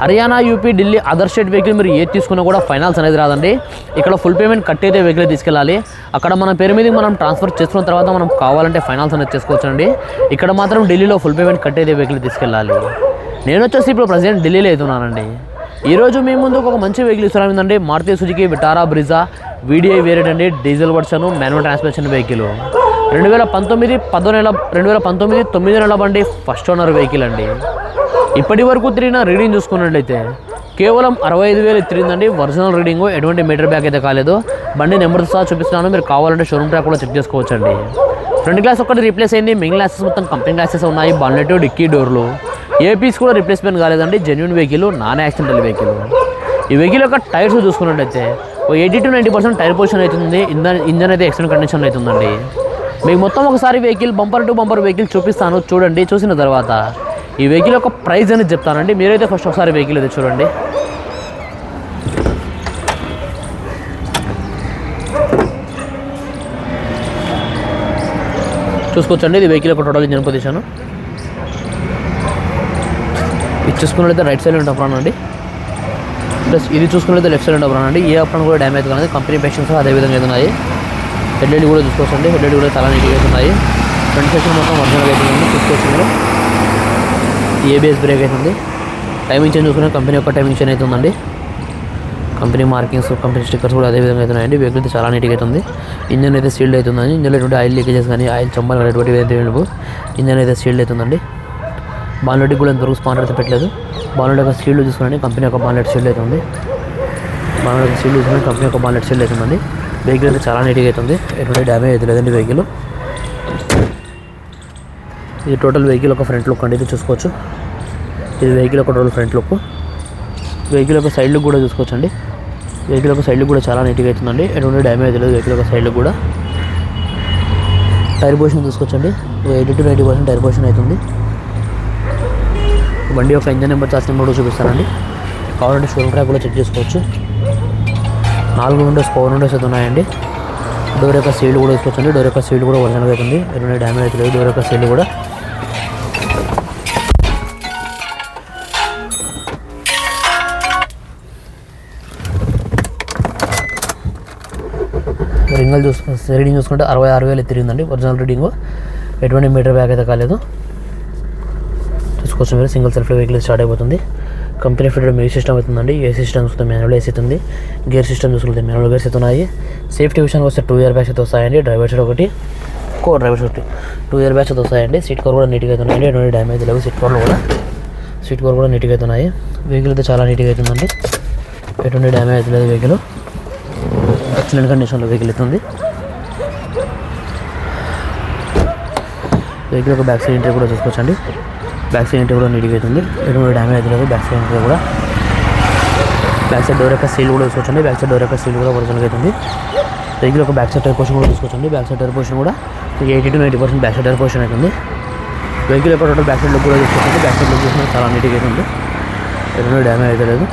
Haryana UP Delhi other state vehicle మీరు ఏది తీసుకున్నా కూడా ఫైనాన్స్ అనేది రాదండి. ఇక్కడ ఫుల్ పేమెంట్ కట్టేదే వెహికల్ తీసుకెళ్ళాలి. అక్కడ మన పేరు మీద మనం ట్రాన్స్ఫర్ చేసుకున్న తర్వాత మనం కావాలంటే ఫైనాన్స్ అనేది చేసుకోవచ్చండి. ఇక్కడ మాత్రం ఢిల్లీలో ఫుల్ పేమెంట్ కట్టేదే వెహికల్ తీసుకెళ్ళాలి. నేను వచ్చేసి ఇప్పుడు ప్రజెంట్ ఢిల్లీలో అవుతున్నానండి ఈరోజు మీ ముందు ఒక మంచి వెహికల్ ఇస్తున్నాం ఏంటంటే Maruti Suzuki Vitara Brezza VDI variant అండి diesel version manual transmission vehicle రెండు వేల పంతొమ్మిది పదో నెల రెండు వేల పంతొమ్మిది తొమ్మిది నెల బండి ఫస్ట్ ఓనర్ వెహికల్ అండి. ఇప్పటి వరకు తిరిగిన రీడింగ్ చూసుకున్నట్లయితే కేవలం అరవై ఐదు వేలు తిరిగిందండి. Original reading. ఎటువంటి మీటర్ బ్యాక్ అయితే కాలేదు. బండి నెంబర్ సహా చూపిస్తున్నాను. మీరు కావాలంటే షోరూమ్ ట్రాక్ కూడా చెక్ చేసుకోవచ్చండి. ఫ్రంట్ గ్లాస్ ఒకటి రీప్లేస్ అయింది. మిగిలిన గ్లాసెస్ మొత్తం కంపెనీ గ్లాసెస్ ఉన్నాయి. బాన్లెట్ డిక్కీ డోర్లు ఏ పీస్ కూడా రీప్లేస్మెంట్ కాలేదండి. Genuine vehicle non accidental vehicle ఈ వెహికల్ యొక్క టైర్స్ చూసుకున్నట్టయితే ఓ eighty to ninety percent tyre position అవుతుంది. ఇంజన్ ఇంజన్ అయితే ఎక్సలెంట్ కండిషన్ అవుతుందండి. మీకు మొత్తం ఒకసారి vehicle bumper to bumper vehicle చూపిస్తాను. చూడండి. చూసిన తర్వాత ఈ వెహికల్ యొక్క ప్రైస్ అనేది చెప్తానండి. మీరైతే ఫస్ట్ ఒకసారి వెహికల్ అయితే చూడండి. చూసుకోవచ్చండి ఇది వెహికల్ యొక్క టోటల్ ఇంజన్ పొజిషన్ ఇది చూసుకున్నట్లయితే రైట్ సైడ్ ఉంటే అప్రాన్ అండి. ప్లస్ ఇది చూసుకున్నట్లయితే లెఫ్ట్ సైడ్ ఉంటే అప్రాన్ అండి. ఏ అప్రాన్ కూడా డ్యామేజ్ కానీ కంపెనీ పేషన్స్ అదే విధంగా అయితే ఉన్నాయి. హెడ్లైట్ కూడా చూసుకోవచ్చండి. హెడ్లైట్ కూడా చాలా నీట్గా ఉన్నాయి. ఫ్రంట్ సెక్షన్ మొత్తం ఒరిజినల్ అయితే ఉంది. చూసుకోవచ్చు ఏబిఎస్ బ్రేక్ అవుతుంది టైమింగ్ చేంజ్ చూసుకునే కంపెనీ యొక్క టైమింగ్ చేంజ్ అవుతుందండి. కంపెనీ మార్కింగ్స్ కంపెనీ స్టిక్కర్స్ కూడా అదే విధంగా అవుతున్నాయండి. వెహికల్ అయితే చాలా నీట్గా అవుతుంది. ఇంజన్ అయితే సీల్డ్ అవుతుందండి. ఇంజన్ ఎటువంటి ఆయిల్ లీకేజెస్ కానీ ఆయిల్ చంబాలు కానీ అయితే లేవు. ఇంజన్ అయితే సీల్డ్ అవుతుందండి. బాన్లెట్ కూడా ఇంతవరకు స్పాన్సర్ అయితే పెట్టలేదు. బాన్లెట్ యొక్క సీల్డ్ చూసుకోండి కంపెనీ యొక్క బాన్లెట్ సీల్డ్ అవుతుంది. బాన్లెట్ యొక్క సీల్డ్ చూసుకుని కంపెనీ యొక్క బాన్లెట్ సీల్డ్ అవుతుందండి. వెహికల్ అయితే చాలా నీట్గా అవుతుంది. ఎటువంటి డ్యామేజ్ అయితే లేదండి వెహికల్ ఇది టోటల్ వెహికల్ ఒక ఫ్రంట్ లుక్ అండి ఇది చూసుకోవచ్చు. ఇది వెహికల్ ఒక టోటల్ ఫ్రంట్ లుక్ వెహికల్ యొక్క సైడ్ లుక్ కూడా చూసుకోవచ్చు అండి వెహికల్ యొక్క సైడ్ లుక్ కూడా చాలా నీట్గా అవుతుందండి. ఎటువంటి డ్యామేజ్ లేదు వెహికల్ యొక్క సైడ్ లుక్ కూడా. టైర్ పొజిషన్ చూసుకోవచ్చండి. Eighty to ninety percent tyre position అవుతుంది. బండి యొక్క ఇంజన్ నెంబర్ చార్జ్ నెంబర్ కూడా చూపిస్తానండి. కావాలంటే షోరూమ్ ట్రాక్ కూడా చెక్ చేసుకోవచ్చు. నాలుగు విండోస్ పవర్ విండోస్ అయితే ఉన్నాయండి. డోర్ యొక్క సీల్ కూడా తీసుకోవచ్చండి డోర్ యొక్క సీల్ కూడా ఒరిజినల్గా అవుతుంది. ఎటువంటి డ్యామేజ్ అయితే లేదు. డోర్ యొక్క సీల్ కూడా. సింగిల్ చూసుకుంటే రీడింగ్ చూసుకుంటే అరవై ఆరు వేలు తిరిగిందండి. Original reading. ఎటువంటి మీటర్ బ్యాక్ అయితే కాలేదు. చూసుకోవచ్చు మీరు. సింగిల్ సెల్ఫ్ వెహికల్ స్టార్ట్ అయిపోతుంది. కంపెనీ ఫిటెడ్ మ్యూజిక్ సిస్టమ్ అవుతుందండి. ఏ సిస్టమ్ చూస్తే మాన్యువల్ ఏసీ అవుతుంది గేర్ సిస్టమ్ చూసుకుంటే మాన్యువల్ గేర్స్ అయితే ఉన్నాయి. సేఫ్టీ విషయానికి వస్తే టూ ఇయర్ బ్యాగ్స్ అయితే వస్తాయండి. డ్రైవర్ సైడ్ ఒకటి co driver side two air bags అయితే వస్తాయండి. సీట్ కవర్ కూడా నీట్గా అయితే ఎటువంటి డ్యామేజ్ లేవు. సీట్ కవర్లు కూడా. సీట్ కవర్ కూడా నీట్గా అవుతున్నాయి వెహికల్ అయితే చాలా నీట్గా అవుతుందండి ఎటువంటి డ్యామేజ్ లేదు వెహికల్. ఎక్సలెంట్ కండిషన్లో వెహికల్ అవుతుంది వెహికల్ ఒక బ్యాక్ సైడ్ ఇంటర్ కూడా చూసుకోవచ్చండి. బ్యాక్ సైడ్ ఇంటర్ కూడా నీట్గా అవుతుంది ఎటువంటి డ్యామేజ్ అయితే లేదు. బ్యాక్ సైడ్ ఇంటర్ కూడా. బ్యాక్ సైడ్ డోర్ యొక్క సీల్ కూడా చూసుకోవచ్చండి. బ్యాక్ సైడ్ డోర్ యొక్క సీల్ కూడా ఒరిజినల్గా అవుతుంది వెహికల్ ఒక బ్యాక్ సైడ్ టైర్ పోర్షన్ కూడా చూసుకోవచ్చండి. బ్యాక్ సైడ్ టైర్ పోర్షన్ కూడా eighty to ninety percent back side tyre portion అవుతుంది వెహికల్ యొక్క టోటల్ బ్యాక్ సైడ్ లుక్ కూడా చూసుకోవచ్చు బ్యాక్ సైడ్ లుక్ చూసినా చాలా నీట్గా అవుతుంది ఎటువంటి డ్యామేజ్ అయితే లేదు.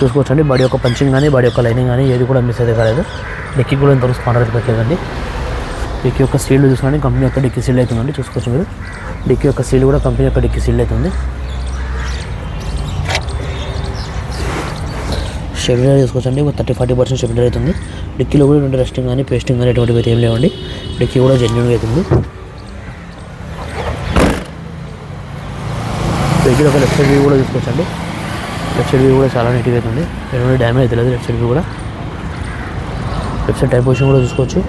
చూసుకోవచ్చండి. బాడీ యొక్క పంచింగ్ కానీ బాడీ యొక్క లైనింగ్ కానీ ఏది కూడా మిస్ అయితే కాలేదు. డెక్కి కూడా ఇంతవరకు స్పాండర్ అయితే పెట్టలేదండి. డిక్కీ యొక్క సీల్ చూసుకోండి. కంపెనీ యొక్క డిక్కీ సీల్ అవుతుందండి చూసుకోవచ్చు మీరు. డిక్కీ యొక్క సీల్ కూడా కంపెనీ యొక్క డిక్కీ సీల్ అవుతుంది షెడ్యూల్ చూసుకోవచ్చండి. ఒక థర్టీ ఫార్టీ పర్సెంట్ షెడ్యూల్ అవుతుంది. డిక్కీలో కూడా ఎటువంటి రెస్టింగ్ కానీ పేస్టింగ్ కానీ ఎటువంటివి అయితే ఏం లేవండి. డిక్కీ కూడా జెన్యున్గా అవుతుంది. డిక్కీలో ఒక లెఫ్ట్ వ్యూ కూడా చూసుకోవచ్చండి. లెఫ్ట్ సైడ్ వ్యూ కూడా చాలా నీట్గా అవుతుంది ఎటువంటి డ్యామేజ్ అయితే లేదు లెఫ్ట్ సైడ్ వ్యూ కూడా. లెఫ్ట్ సైడ్ టైప్ పొజిషన్ కూడా చూసుకోవచ్చు.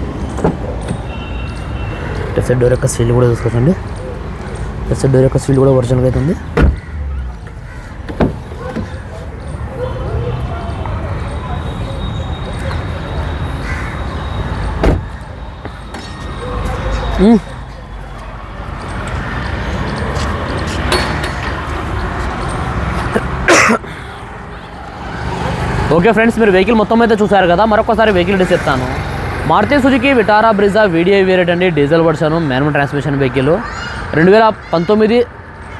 లెఫ్ట్ సైడ్ డోర్ యొక్క సీల్ కూడా చూసుకోవచ్చండి లెఫ్ట్ సైడ్ డోర్ యొక్క సీల్ కూడా ఒరిజినల్గా అవుతుంది Mm. ఓకే ఫ్రెండ్స్ మీరు వెహికల్ మొత్తం అయితే చూసారు కదా మరొకసారి వెహికల్ డీటెయిల్స్ చెప్తాను. Maruti Suzuki Vitara Brezza video variant అండి diesel version manual transmission vehicle. రెండు వేల పంతొమ్మిది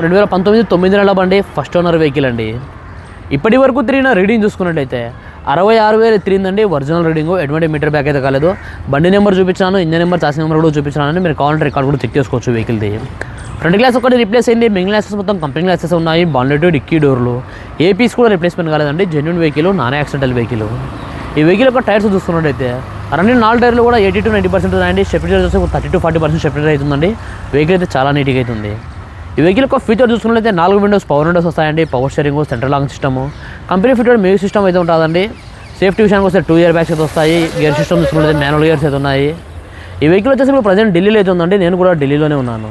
రెండు వేల పంతొమ్మిది తొమ్మిది నెలల బండి ఫస్ట్ ఓనర్ వెహికల్ అండి. ఇప్పటి వరకు తిరిగిన రీడింగ్ చూసుకున్నట్టయితే అరవై ఆరు వేలు తిరిగిందండి ఒరిజినల్ రీడింగ్ ఎటువంటి మీటర్ బ్యాక్ అయితే కాలేదు. బండి నెంబర్ చూపించాను ఇంజన్ నెంబర్ చాసి నెంబర్ కూడా చూపించాను మీరు కావాలంటే రికార్డ్ కూడా చెక్ చేసుకోవచ్చు వెహికల్ది ఫ్రంట్ గ్లాస్ ఒకటి రిప్లేస్ అయింది. మిగిలిన గ్లాసెస్ మొత్తం కంపెనీ గ్లాసెస్ ఉన్నాయి. బాన్లెట్ డిక్కీ డోర్లు ఏ పీస్ కూడా రిప్లేస్మెంట్ కాలేదండి. Genuine vehicle non accidental vehicle ఈ వెహికల్ యొక్క టైర్స్ చూస్తున్నట్టయితే రెండు నాలుగు టైర్లు కూడా ఎయిటీ టు నైంటీ పర్సెంట్ ఉన్నాయండి. స్టెప్లీ వచ్చి thirty to forty percent stepney అవుతుందండి. వెహికల్ అయితే చాలా నీట్గా అవుతుంది. ఈ వెహికల్ యొక్క ఫీచర్ చూసుకున్నట్లయితే నాలుగు విండోస్ పవర్ విండోస్ వస్తాయండి. Power steering central lock system company fitted music system అయితే ఉంటుందండి. సేఫ్టీ విషయానికి వస్తే టూ ఇయర్ బ్యాగ్స్ అయితే వస్తాయి. గేర్ సిస్టమ్ చూసుకున్నట్లయితే మాన్యువల్ గేర్స్ అయితే ఉన్నాయి. ఈ వెహికల్ వచ్చేసి ఇప్పుడు ప్రజెంట్ ఢిల్లీలో అయితే ఉందండి. నేను కూడా ఢిల్లీలోనే ఉన్నాను.